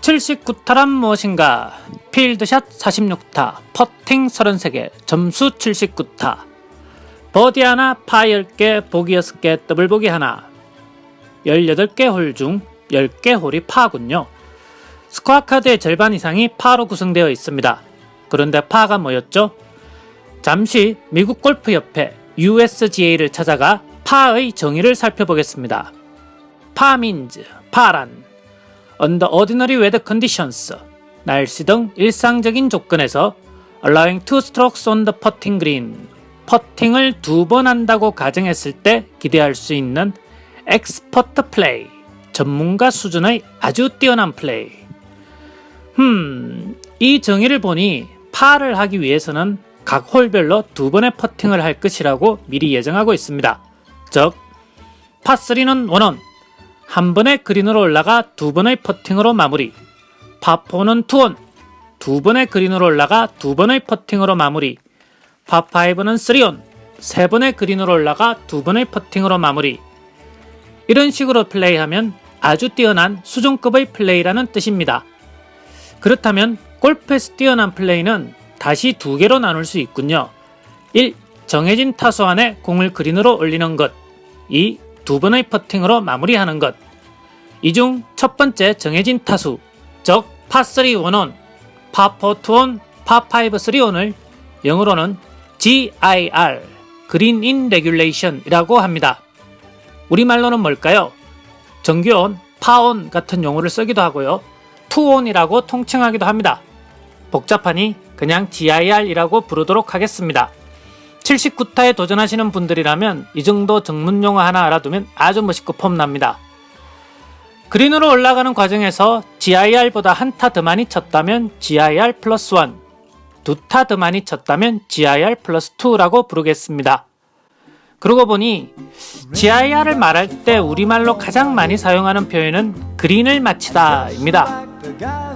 79타란 무엇인가? 필드샷 46타, 퍼팅 33개, 점수 79타. 버디 하나, 파 10개, 보기 6개, 더블 보기 하나. 18개 홀 중 10개 홀이 파군요. 스코어 카드의 절반 이상이 파로 구성되어 있습니다. 그런데 파가 뭐였죠? 잠시 미국 골프협회 USGA를 찾아가 파의 정의를 살펴보겠습니다. 파민즈, 파란, under ordinary weather conditions, 날씨 등 일상적인 조건에서 allowing two strokes on the putting green, 퍼팅을 두 번 한다고 가정했을 때 기대할 수 있는 expert play, 전문가 수준의 아주 뛰어난 플레이. 흠, 이 정의를 보니 파를 하기 위해서는 각 홀별로 두 번의 퍼팅을 할 것이라고 미리 예정하고 있습니다. 즉, 파3는 원원, 한 번의 그린으로 올라가 두 번의 퍼팅으로 마무리. 파4는 투원, 두 번의 그린으로 올라가 두 번의 퍼팅으로 마무리. 파5는 쓰리온, 세 번의 그린으로 올라가 두 번의 퍼팅으로 마무리. 이런 식으로 플레이하면 아주 뛰어난 수준급의 플레이라는 뜻입니다. 그렇다면 골프에서 뛰어난 플레이는 다시 두 개로 나눌 수 있군요. 1. 정해진 타수 안에 공을 그린으로 올리는 것. 2. 두 번의 퍼팅으로 마무리하는 것. 이 중 첫 번째 정해진 타수, 즉 파3 원온, 파4 투온, 파5 3온을 영어로는 GIR, 그린 인 레귤레이션이라고 합니다. 우리말로는 뭘까요? 정규온, 파온 같은 용어를 쓰기도 하고요. 투온이라고 통칭하기도 합니다. 복잡하니 그냥 GIR이라고 부르도록 하겠습니다. 79타에 도전하시는 분들이라면 이 정도 전문 용어 하나 알아두면 아주 멋있고 폼납니다. 그린으로 올라가는 과정에서 GIR보다 한 타 더 많이 쳤다면 GIR 플러스 1, 두 타 더 많이 쳤다면 GIR 플러스 2라고 부르겠습니다. 그러고 보니 GIR을 말할 때 우리말로 가장 많이 사용하는 표현은 그린을 마치다입니다.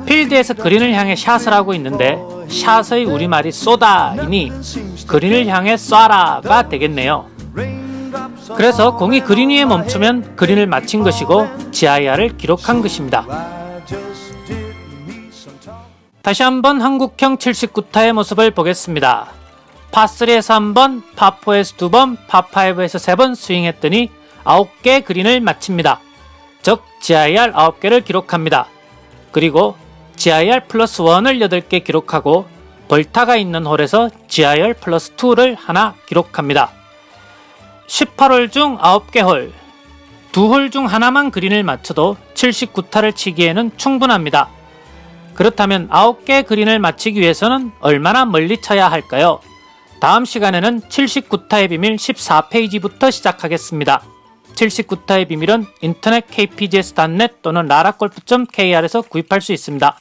필드에서 그린을 향해 샷을 하고 있는데 샷의 우리말이 쏘다이니 그린을 향해 쏴라가 되겠네요. 그래서 공이 그린 위에 멈추면 그린을 마친 것이고 GIR을 기록한 것입니다. 다시 한번 한국형 79타의 모습을 보겠습니다. 파3에서 한번, 파4에서 두 번, 파5에서 세 번 스윙했더니 9개 그린을 마칩니다. 즉 GIR 9개를 기록합니다. 그리고 GIR 플러스 1을 8개 기록하고 벌타가 있는 홀에서 GIR 플러스 2를 하나 기록합니다. 18홀 중 9개 홀, 두홀중 하나만 그린을 맞춰도 79타를 치기에는 충분합니다. 그렇다면 9개 그린을 맞히기 위해서는 얼마나 멀리 쳐야 할까요? 다음 시간에는 79타의 비밀 14페이지부터 시작하겠습니다. 79타의 비밀은 인터넷 kpgs.net 또는 라라골프.kr에서 구입할 수 있습니다.